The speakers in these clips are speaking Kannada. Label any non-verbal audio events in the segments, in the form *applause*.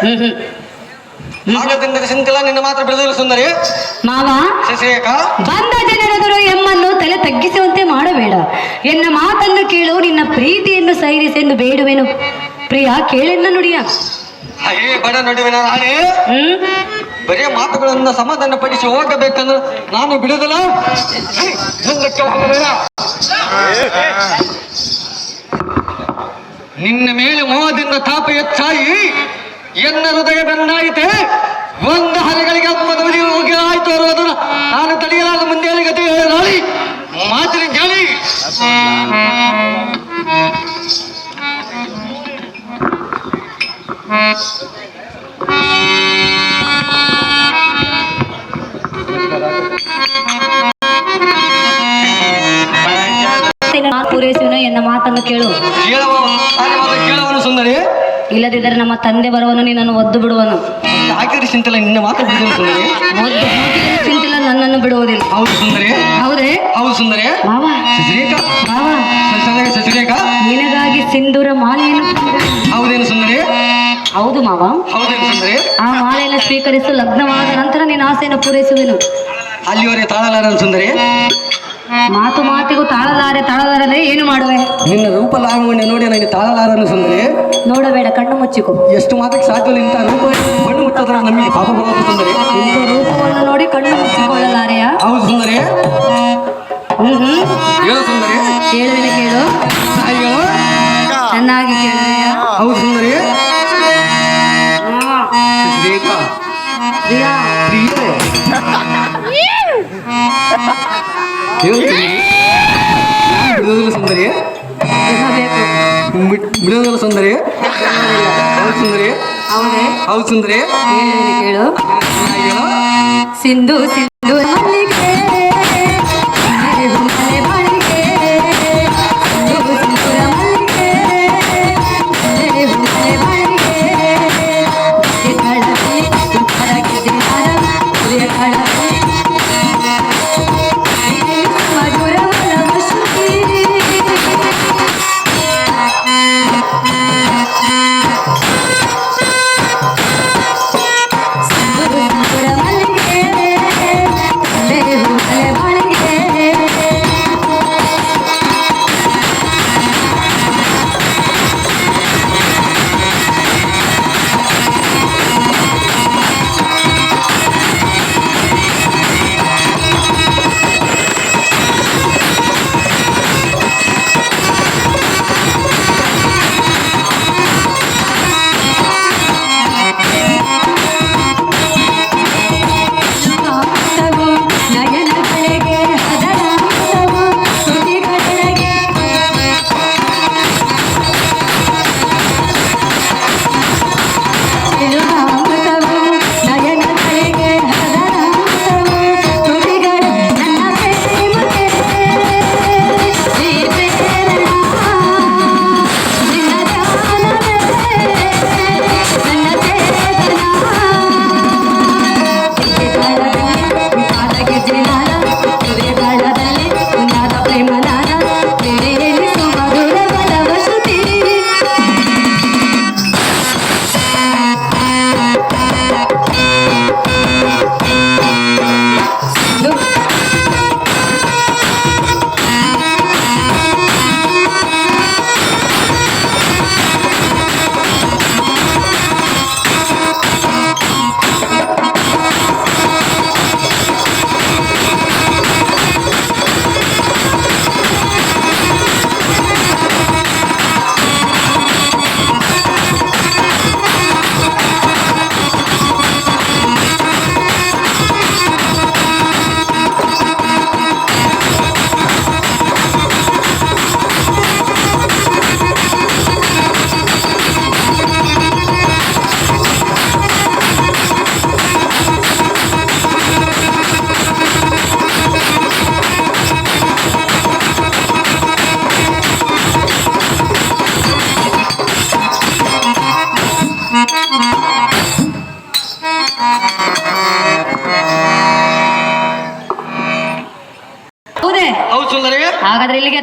ಹ್ಮ್ ಆಗದಿಂದ ಸಿಂತಿಲ್ಲ ನಿನ್ನ ಮಾತ್ರ ಬಿಡದಿಲ್ಲ ಸುಂದರಿ. ಮಾವ ಶಶಿರೇಖ. ಬಂದ ಜನರೆದುರು ಎಮ್ಮನ್ನು ತಲೆ ತಗ್ಗಿಸುವಂತೆ ಮಾಡಬೇಡ. ಎನ್ನ ಮಾತನ್ನು ಕೇಳು ನಿನ್ನ ಪ್ರೀತಿಯನ್ನು ಸೈರಿಸೆಂದು ಬೇಡುವೆನು. ಪ್ರಿಯ ಕೇಳೆನ್ನ ನುಡಿಯ. ಹೇ ಬಡ ನಡುವಿನ ರಾಣಿ. ಬರೀ ಮಾತುಗಳನ್ನ ಸಮಾಧಾನ ಪಡಿಸಿ ಹೋಗಬೇಕಂದ್ರೆ ನಾನು ಬಿಡುದಿಲ್ಲ ನಿನ್ನ ಮೇಲೆ ಮೋಹದಿಂದ ತಾಪ ಹೆಚ್ಚಾಗಿ ಎನ್ನ ಹೃದಯ ಬೆನ್ನಾಯಿತೆ ಒಂದು ಹರಿಗಳಿಗೆ ಮದುವೆ ಹೋಗಿ ಆಯ್ತು ಅನ್ನೋದನ್ನ ನಾನು ತಡೆಯಲಾದ ಮುಂದೆ ಗತಿ ಹೇಳಿ ಮಾತಿನ ಕೇಳಿ ಇಲ್ಲದಿದ್ದರೆ ನಮ್ಮ ತಂದೆ ಬರುವನು ನಿನ್ನನ್ನು ಒದ್ದು ಬಿಡುವನು. ಹಾಕಿರಿ ಚಿಂತಲ್ಲ ನಿನ್ನ ಮಾತು ಬಿಡುದಿಲ್ಲ ಸುಂದರಿ ಒದ್ದು ಹಾಕಿದರೂ ಚಿಂತಿಲ್ಲ ನನ್ನನ್ನು ಬಿಡುವುದಿಲ್ಲ. ಹೌದು ಸುಂದರಿ. ಹೌದೇ ಹೌದು ಸುಂದರಿ. ಮಾವ. ಶಶಿರೇಖ? ಮಾವ. ಶಶಿರೇಖ? ಶಶಿರೇಖ? ನಿನಗಾಗಿ ಸಿಂಧೂರ ಮಾಲೆಯನ್ನು. ಹೌದೇನು ಸುಂದರಿ? ಹೌದು ಮಾವ. ಹೌದೇನು ಸುಂದರಿ? ಆ ಮಾಲೆಯನ್ನು ಸ್ವೀಕರಿಸು ಲಗ್ನವಾದ ನಂತರ ನಿನ್ನ ಆಸೆಯನ್ನು ಪೂರೈಸುವೆನು. ಅಲ್ಲಿವರೆಗೆ ತಾಳಲಾರ ಸುಂದರಿ. ಮಾತು ಮಾತಿಗೂ ತಾಳಲಾರೆ ತಾಳಲಾರದೆ ಏನು ಮಾಡುವೆ? ನಿನ್ನ ರೂಪ ಲಾವಣ್ಯ ನೋಡಿ ನನಗೆ ತಾಳಲಾರನು ಸುಂದರಿ ನೋಡಬೇಡ ಕಣ್ಣು ಮುಚ್ಚಿಕೊ. ಎಷ್ಟು ಮಾತಕ್ಕೆ ಸಾಧ್ಯವಿಲ್ಲ ಇಂಥ ರೂಪ? ಮಣ್ಣು ಮುಟ್ಟದ್ರ ನಮಗೆ ಪಾಪ ಬರೋದು ಸುಂದರಿ. ಇಂಥ ರೂಪವನ್ನು ನೋಡಿ ಕಣ್ಣು ಮುಚ್ಚಿಕೊಳ್ಳಲಾರೆಯ? ಹೌದು ಸುಂದರಿ. ಹ್ಮ್ ಹ್ಮ್. ಹೇಳು ಸುಂದರಿ. ಕೇಳುವಿನ ಕೇಳು. ಚೆನ್ನಾಗಿ ಕೇಳುವೆಯ ಹೌದು ಸುಂದರಿ. ಶಶಿರೇಖ ಪ್ರಿಯಾ. *laughs* ಪ್ರಿಯರೇ ಹೇಳು ಸುಂದರಿ ನಾನು ಬಿಡುವುದಿಲ್ಲ ಸುಂದರಿ ಇರಬೇಕು ಬಿಡ್- ಬಿಡುವುದಿಲ್ಲ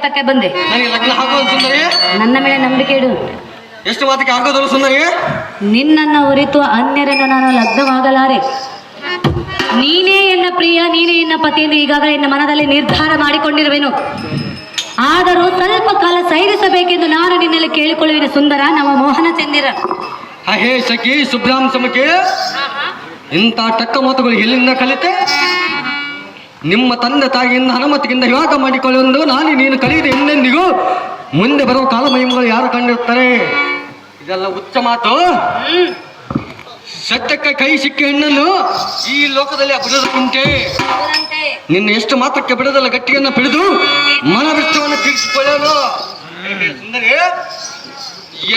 ತಕ್ಕೆ ಬಂದೆ. ನನಗೆ ಲಗ್ನ ಆಗೋದು ಸುಂದರಿ? ನನ್ನ ಮೇಲೆ ನಂಬಿಕೆ ಇಡು. ಎಷ್ಟು ಮಾತಕ್ಕೆ ಆಗೋದಲ್ಲ ಸುಂದರಿ? ನಿನ್ನನ್ನು ಹೊರಿತು ಅನ್ಯರನ್ನು ನಾನು ಲಗ್ನವಾಗಲಾರೆ. ನೀನೇ ಎನ್ನ ಪ್ರಿಯ ನೀನೇ ಎನ್ನ ಪತಿ ಎಂದು ಈಗಾಗಲೇ ಎನ್ನ ಮನದಲ್ಲಿ ನಿರ್ಧಾರ ಮಾಡಿಕೊಂಡಿರುವೆನು. ಆದರೂ ಸ್ವಲ್ಪ ಕಾಲ ಸೈರಿಸಬೇಕೆಂದು ನಾನು ನಿನ್ನಲ್ಲಿ ಕೇಳಿಕೊಳ್ಳುವಿನ ಸುಂದರ ನಮ್ಮ ಮೋಹನ ಚಂದಿರ. ಅಹೇ ಸಖಿ ಸುಬ್ರಾಮ್ ಸಮಕ್ಕೆ ಇಂಥ ಟಕ್ಕ ಮಾತುಗಳು ಎಲ್ಲಿಂದ ಕಲಿತೆ? ನಿಮ್ಮ ತಂದೆ ತಾಯಿಯಿಂದ ಹನುಮತಿಗಿಂದ ವಿವಾಹ ಮಾಡಿಕೊಳ್ಳುವಂದು ನಾನು ನೀನು ಕಲಿಯದೆ ಎಂದೆಂದಿಗೂ ಮುಂದೆ ಬರುವ ಕಾಲಮಹಿಮಗಳು ಯಾರು ಕಂಡಿರ್ತಾರೆ ಇದೆಲ್ಲ ಉಚ್ಚ ಮಾತು. ಸತ್ಯಕ್ಕೆ ಕೈ ಸಿಕ್ಕ ಹೆಣ್ಣನ್ನು ಈ ಲೋಕದಲ್ಲಿ ಕುಂಟೆ ನಿನ್ನ ಎಷ್ಟು ಮಾತ್ರಕ್ಕೆ ಬಿಡದಲ್ಲ ಗಟ್ಟಿಯನ್ನು ಬಿಡಿದು ಮನವಿಷ್ಟವನ್ನು ತೀರಿಸಿಕೊಳ್ಳಲು. ಸುಂದರಿ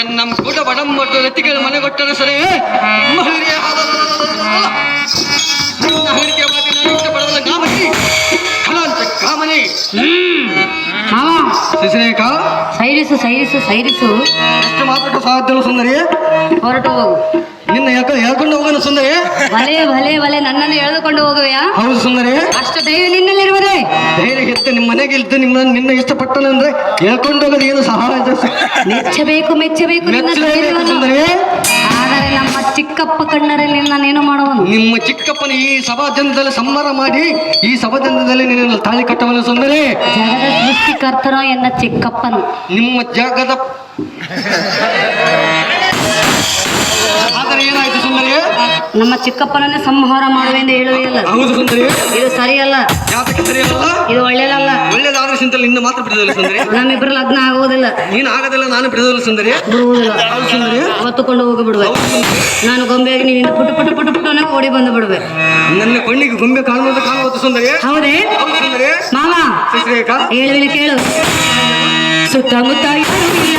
ಎನ್ನಂ ಕೂಡ ಬಡಂಬಟ್ಟು ಮನೆ ಮನೆಗೊಟ್ಟರೆ ಸರಿ ಶಿಶಿರೇಖ ಸೈರಿಸು ಸೈರಿಸು ಸೈರಿಸು. ಎಷ್ಟು ಮಾತ್ರಕ್ಕೆ ಸಾಧ್ಯ ಸುಂದರಿ? ಹೊರಟು ಹೋಗು. ನಿನ್ನ ಯಾಕ ಹೇಳ್ಕೊಂಡು ಹೋಗೋಣ ಸುಂದರಿ? ಭಲೆ ಭಲೆ ಭಲೆ ನನ್ನನ್ನು ಎಳೆದುಕೊಂಡು ಹೋಗುವೆಯಾ? ಹೌದು ಸುಂದರಿ. ಅಷ್ಟು ಧೈರ್ಯ ನಿನ್ನಲ್ಲಿರುವುದೇ? ಧೈರ್ಯ ಎತ್ತು ನಿಮ್ಮ ಮನೆಗೆ ಇದ್ದು ನಿಮ್ಮ ನಿನ್ನ ಇಷ್ಟಪಟ್ಟನು ಅಂದ್ರೆ ಹೇಳ್ಕೊಂಡು ಹೋಗೋದು ಏನು ಸಹಾಯ ಮೆಚ್ಚಬೇಕು ಮೆಚ್ಚಬೇಕು ನಿನ್ನ ಧೈರ್ಯವನ್ನು. ಸುಂದರಿ. ಆದರೆ ನಮ್ಮ ಚಿಕ್ಕಪ್ಪ ಕಣ್ಣರಲ್ಲಿ ನಾನೇನು ಮಾಡುವನು? ನಿಮ್ಮ ಚಿಕ್ಕಪ್ಪನ ಈ ಸಭಾಜನದಲ್ಲಿ ಸಂಹಾರ ಮಾಡಿ ಈ ಸಭಾಜನದಲ್ಲಿ ನಿನ್ನ ತಾಳಿ ಕಟ್ಟುವ ಸುಂದರಿ ಜಗದ ಸೃಷ್ಟಿಕರ್ತನೋ ಎನ್ನ ಚಿಕ್ಕಪ್ಪನು? ನಿಮ್ಮ ಜಗದ ಆದರೆ ಏನಾಯ್ತು ಸುಂದರಿ? ನಮ್ಮ ಚಿಕ್ಕಪ್ಪನನ್ನೇ ಸಂಹಾರ ಮಾಡುವೆಂದು ಹೇಳುವುದಿಲ್ಲ ಹೌದು ಸುಂದರಿ. ಇದು ಸರಿಯಲ್ಲ. ಯಾತಕ್ಕೆ ಸರಿಯಲ್ಲ ಇದು ಒಳ್ಳೇದಲ್ಲ. ಒಳ್ಳೇದಾದ್ರೆ ಸಿಂತಲ್ಲಿ ನಿನ್ನ ಮಾತ್ರ ಬಿಡೋದಿಲ್ಲ ಸುಂದರಿ. ನಮ್ಮಿಬ್ಬರು ಲಗ್ನ ಆಗುವುದಿಲ್ಲ ನೀನು ಆಗೋದಿಲ್ಲ ನಾನು ಬಿಡೋದಿಲ್ಲ ಸುಂದರಿ. ಹೌದು ಸುಂದರಿ. ಹೊತ್ತುಕೊಂಡು ಹೋಗಿ ಬಿಡುವೆ. ನಾನು ಗೊಂಬೆಯಾಗಿ ನಿನ್ನಿಂದ ಪುಟು ಪುಟು ಪುಟು ಪುಟುನ ಓಡಿ ಬಂದು ಬಿಡುವೆ. ನನ್ನ ಕಣ್ಣಿಗೆ ಗೊಂಬೆ ಕಾಣುವುದು ಕಾಣುವುದು ಸುಂದರಿ. ಹೌದೇ? ಹೌದು ಸುಂದರಿ. ಹೇಳುವಿನ ಕೇಳು. ಸುತ್ತಮುತ್ತ ಯಾರು ಇಲ್ಲ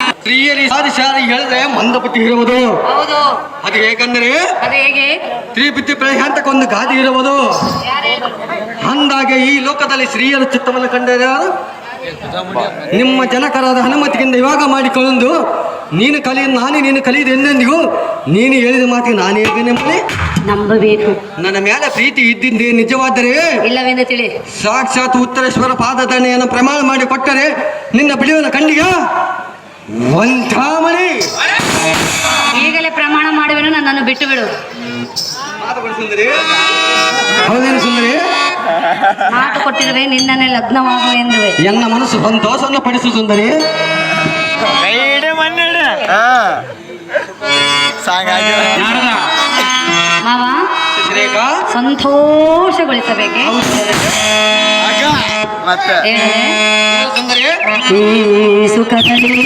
ಸ್ತ್ರೀಯರಿ ಸಾರಿ ಸಾರಿ ಹೇಳಿದ್ರೆ ಮಂದಪತಿ ಇರುವುದು. ಹೌದು. ಅದು ಹೇಗಂದ್ರೆ? ಅದು ತ್ರಿಪತಿ ಪ್ರಯಾಂತಕ್ಕೊಂದು ಗಾದಿ ಇರುವುದು. ಅಂದಾಗೆ ಈ ಲೋಕದಲ್ಲಿ ಸ್ತ್ರೀಯರ ಚಿತ್ತವನ್ನು ಕಂಡರೆ ನಿಮ್ಮ ಜನಕರಾದ ಹನುಮತಿಗಿಂತ ಇವಾಗ ಮಾಡಿಕೊಂಡು ನೀನು ಕಲಿ ನಾನೇ ನೀನು ಕಲಿಯದೆ ಎಂದೆಂದಿಗೂ ನೀನು ಹೇಳಿದ ಮಾತಿಗೆ ನಾನೇ ನೆಮ್ಮದಿ ನಂಬಬೇಕು. ನನ್ನ ಮೇಲೆ ಪ್ರೀತಿ ಇದ್ದಿದ್ದೆ ನಿಜವಾದರೆ? ಇಲ್ಲವೆಂದು ತಿಳಿ ಸಾಕ್ಷಾತ್ ಉತ್ತರೇಶ್ವರ ಪಾದದಣೆಯನ್ನು ಪ್ರಮಾಣ ಮಾಡಿ ಕೊಟ್ಟರೆ ನಿನ್ನ ಬಿಡುವನ ಕಣ್ಣಿಗ ವಂಚಾಮಣಿ ಈಗಲೇ ಪ್ರಮಾಣ ಮಾಡುವೆನು ನನ್ನನ್ನು ಬಿಟ್ಟು ಬಿಡು ಸುಂದರಿ. ಹೌದೇನು ಸುಂದರಿ? ಮಾತು ಕೊಟ್ಟಿರುವೆ ನಿನ್ನನ್ನೇ ಲಗ್ನವಾಗುವೆ ಎಂದುವೆ. ಎನ್ನ ಮನಸ್ಸು ಸಂತೋಷವನ್ನು ಪಡಿಸು ಸುಂದರಿ. ಕೈ ಮಾವ ರೇಖಾ ಸಂತೋಷಗೊಳಿಸಬೇಕೆ? ಮತ್ತೆ? ಹೇಳಲೆ ಸುಂದರಿ ಈ ಸುಖದಲ್ಲಿ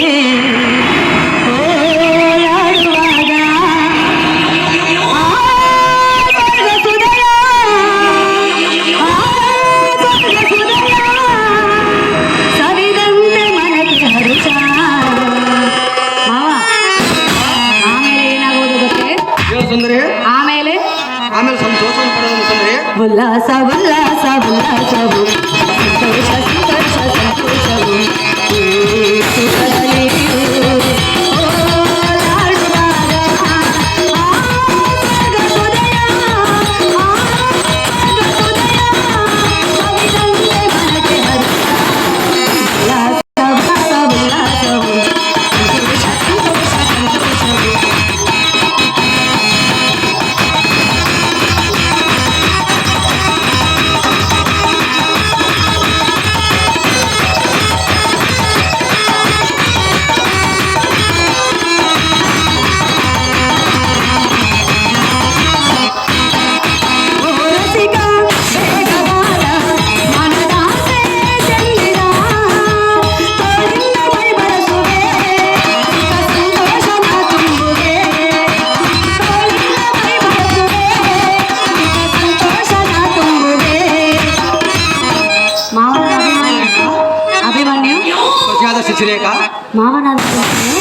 ಶಿಶಿರೇಖ ಮಾವನ ಅಭಿಮನ್ಯು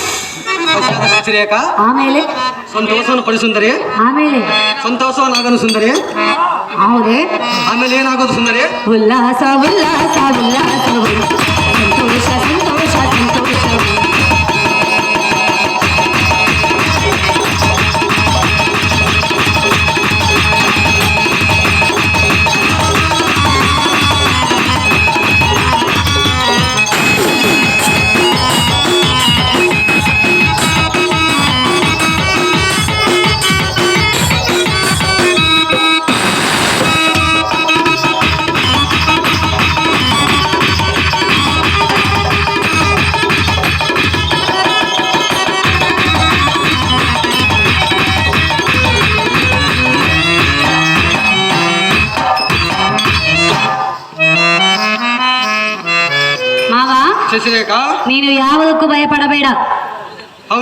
ಸೊಸೆಯಾದ ಶಿಶಿರೇಖ ಆಮೇಲೆ ಸಂತೋಷವನ್ನು ಪಡಿ ಸುಂದರಿ ಆಮೇಲೆ ಸಂತೋಷವನ್ನಾಗನು ಸುಂದರಿ ಹೌದೇ ಆಮೇಲೆ ಏನಾಗೋದು ಸುಂದರಿ ಉಲ್ಲಾಸ ಉಲ್ಲಾಸ ಉಲ್ಲಾಸವು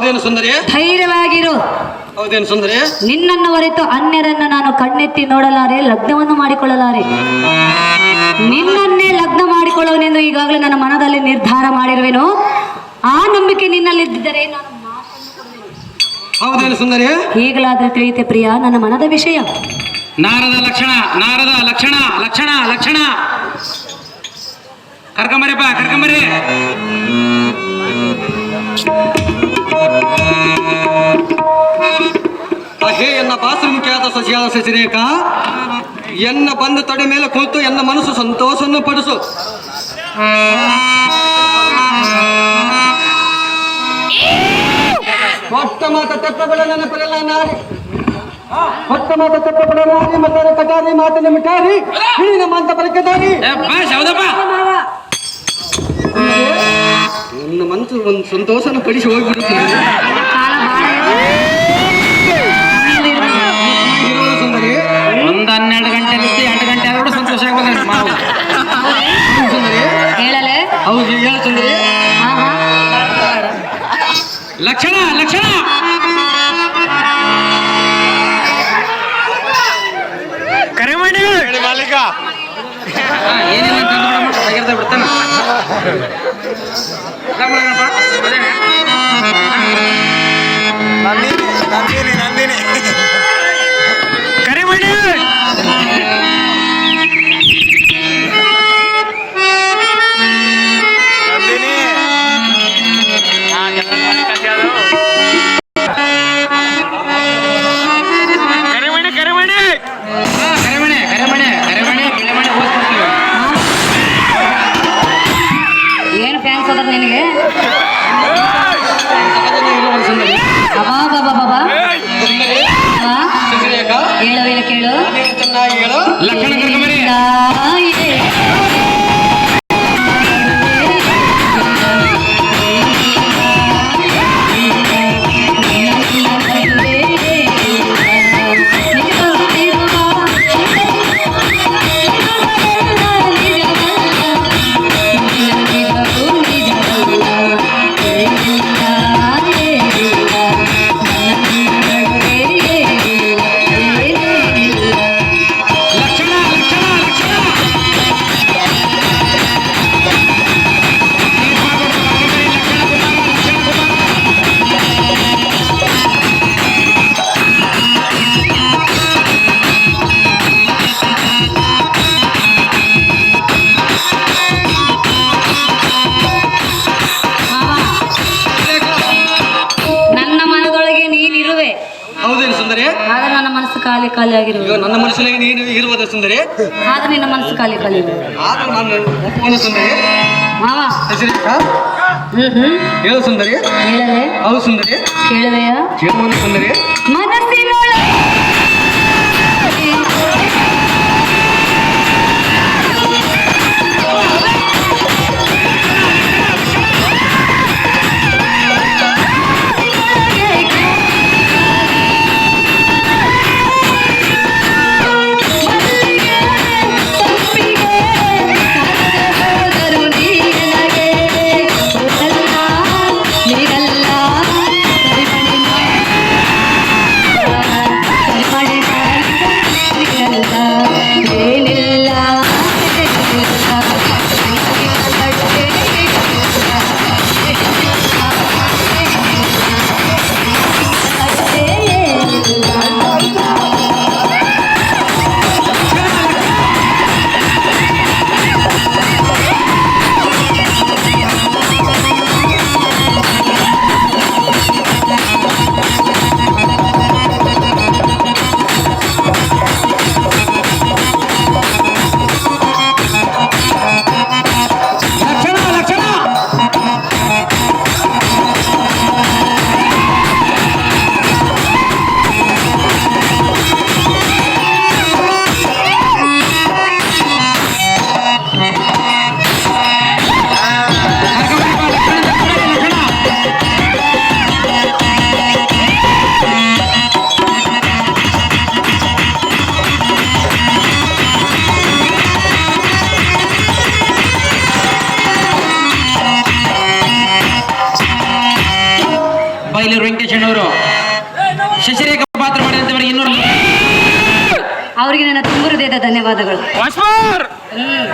ಹೌದೇನು ಸುಂದರಿ ಧೈರ್ಯವಾಗಿರು. ಹೌದೇನು ಸುಂದರಿ ನಿನ್ನನ್ನು ಹೊರತು ಅನ್ಯರನ್ನು ನಾನು ಕಣ್ಣೆತ್ತಿ ನೋಡಲಾರೆ ಲಗ್ನವನ್ನು ಮಾಡಿಕೊಳ್ಳಲಾರೆ. ನಿನ್ನನ್ನೇ ಲಗ್ನ ಮಾಡಿಕೊಳ್ಳುವನೆಂದು ಈಗಾಗಲೇ ನನ್ನ ಮನದಲ್ಲಿ ನಿರ್ಧಾರ ಮಾಡಿರುವೆನು. ಆ ನಂಬಿಕೆ ನಿನ್ನಲ್ಲಿದ್ದರೆ ನಾನು ಹೌದೇನು ಸುಂದರಿ ಈಗಲಾದ್ರೆ ತಿಳಿಯುತ್ತೆ ಪ್ರಿಯ ನನ್ನ ಮನದ ವಿಷಯ. ನಾರದ ಲಕ್ಷಣ ನಾರದ ಲಕ್ಷಣ ಲಕ್ಷಣ ಲಕ್ಷಣ. ಕರ್ಕೊಂಬರಿಪ್ಪ ಕರ್ಕೊಂಬರಿ ಹೇ ಎನ್ನ ಬಾಸುಮುಖಿಯಾದ ಸಸಿಯಾದ ಸಸಿರೇಖ ಎನ್ನ ಬಂದ ತಡೆ ಮೇಲೆ ಕೂತು ಎನ್ನ ಮನಸ್ಸು ಸಂತೋಷವನ್ನು ಪಡಿಸು. ಹೊತ್ತ ಮಾತ ತೆಪ್ಪಗಳ ನೆನಪಿರಲ್ಲ ನಾರಿ. ಹೊತ್ತ ಮಾತ ತೆಪ್ಪಗಳ ನಾರಿ ಮತ್ತೆ ಕಟಾರಿ ಮಾತಿನ ಮಿಟಾರಿ ಹಿಡಿನ ಮಾಂತ ಬರಕದಾರಿ ನನ್ನ ಮನಸ್ಸು ಒಂದು ಸಂತೋಷನ ಪಡಿಸಿ ಹೋಗ್ಬಿಡುತ್ತೆ. ಒಂದ್ ಹನ್ನೆರಡು ಗಂಟೆ ಎಂಟು ಗಂಟೆ ಆದ್ರೂ ಸಂತೋಷ ಆಗ್ಬೋದು ಮಾವು. ಸುಂದರಿ ಹೇಳಲೆ? ಹೌದು ಹೇಳು ಸುಂದರಿ. ಲಕ್ಷಣ ಲಕ್ಷಣ. ಕರೆ ಮಾಡಿ ಹೇಳಿ ಮಾಲೀಕ ಏನಿಲ್ಲ ಅಂತ ಬಿಡ್ತಾನ. ನಂದಿನಿ ನಂದಿನಿ ನಂದಿನಿ ಕರಿಮಣಿ ಸುಂದರಿ ಆದ್ರೆ ನಿನ್ನ ಮನಸ್ಸು ಖಾಲಿ ಖಾಲಿ ಆದ್ರೂ ನಾನು ಒಪ್ಪುವುದು ಸುಂದರಿ ಮಾವ. ಶಶಿರೇಖ ಹ್ಮ್ ಹೇಳು ಸುಂದರಿ. ಹೇಳಲೆ. ಹೌದು ಸುಂದರಿ. ಕೇಳುವೆಯ ಹೇಳುವುದು ಸುಂದರಿ. ಮನಸ್ಸಿನೊಳಗೆ ನನ್ನ ತುಂಬ ಹೃದಯದ ಧನ್ಯವಾದಗಳು. ಹ್ಮ್.